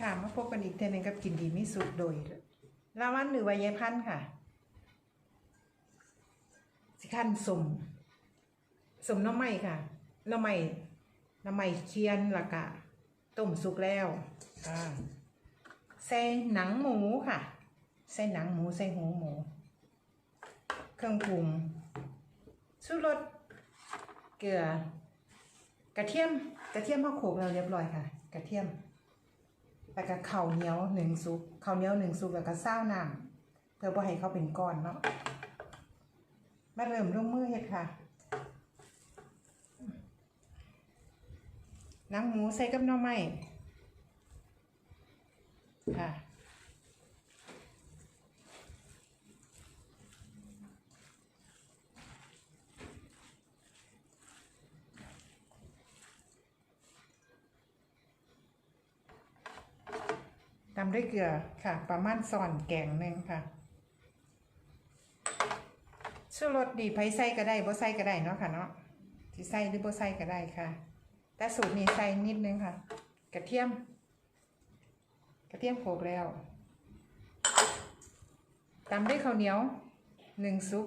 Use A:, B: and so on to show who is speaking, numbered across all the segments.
A: ค่ะมาพบกันอีกเทนึงกับกินดีไมิสุดโดยลาวันหรือวายายพันธ์ค่ะ สิขั้นสมสมน้ำไม้ค่ะน้ำไม้หน้ำไม้เคียนละกะต้มสุกแล้วอ่าใส่หนังหมูค่ะใส่หนังหมูใส่หูหมู เครื่องปรุงชูรสเกลือกระเทียมกระเทียมข้าวโขกเราเรียบร้อยค่ะ กระเทียม แล้วก็ข้าวเหนียวหนึ่งซุปข้าวเหนียวหนึ่งซุปแล้วก็เศร้าน้ำเพื่อบ่ให้เขาเป็นก้อนเนาะมาเริ่มลงมือเฮ็ดค่ะ น้ำหมูใส่กับน่อไม้ค่ะามด้วยเกลือค่ะ ประมาณส่อนแกงหนึ่งค่ะชูรสดีไผใส่ก็ได้บ่ใส่ก็ได้เนาะค่ะเนาะสิใส่หรือบ่ใส่ก็ได้ค่ะ แต่สูตรนี้ใส่นิดนึงค่ะ กระเทียม กระเทียมโขลกแล้วตามด้วยข้าวเหนียวหนึ่งซุป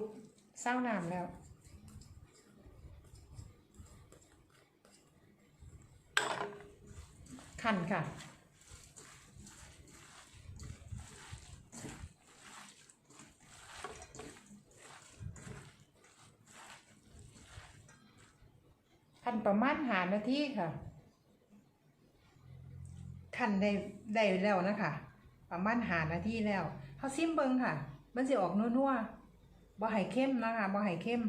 A: เศร้าน้ำแล้วขันค่ะันประมาณหานาทีค่ะคันได้ได้แล้วนะคะประมาณหานาทีแล้วเขาซิมเบิงค่ะ มันสิออกนัวๆบ่ไห่เข้มนะคะบ่ไห่เข้ม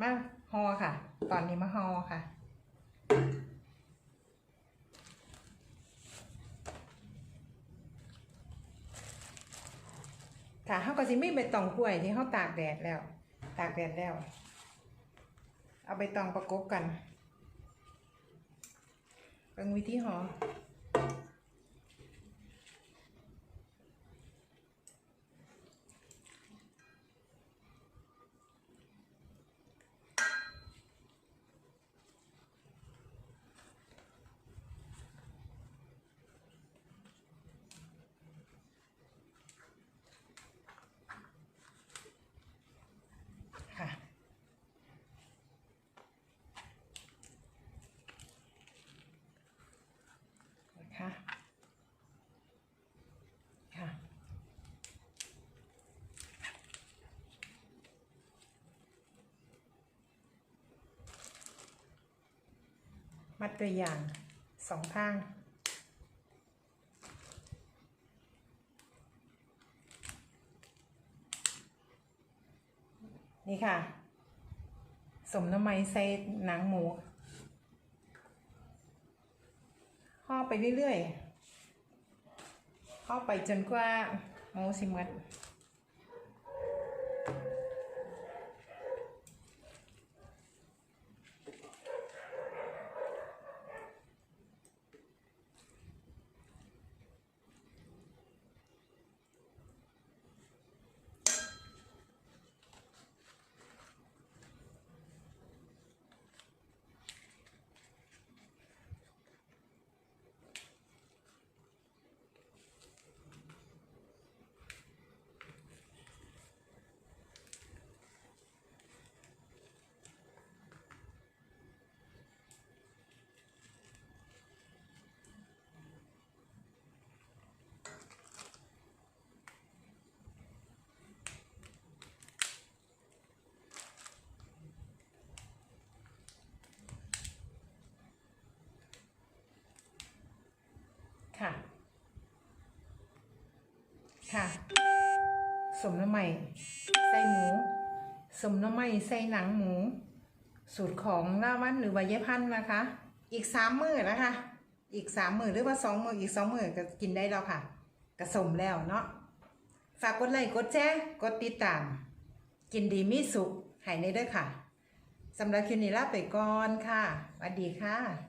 A: มาฮอค่ะ ตอนนี้มาฮอค่ะค่ะเขาก็สิไม่ใบตองกล้วยที่เขาตากแดดแล้ว ตากแดดแล้ว เอาใบตองประกบกันเป็นวิธีห่อค่ะ นะคะ ค่ะ มัดตัวอย่างสองข้างนี่ค่ะ สมน้ำไม้ใส่หนังหมู ห่อไปเรื่อยๆห่อไปจนกว่าโมูสิมัดค่ะ ค่ะ สมน้ำใหม่ใส่หมู สมน้ำใหม่ใส่หนังหมู สูตรของล่าวันหรือวายพันธ์นะคะ อีกสามมือนะคะ อีกสามมือหรือว่าสองมืออีกสองมือก็กินได้แล้วค่ะกระสมแล้วเนาะฝากกดไลค์กดแชร์กดติดตาม กินดีมีสุขหายในด้อค่ะสำหรับคลิปนี้ลาไปก่อนค่ะสวัสดีค่ะ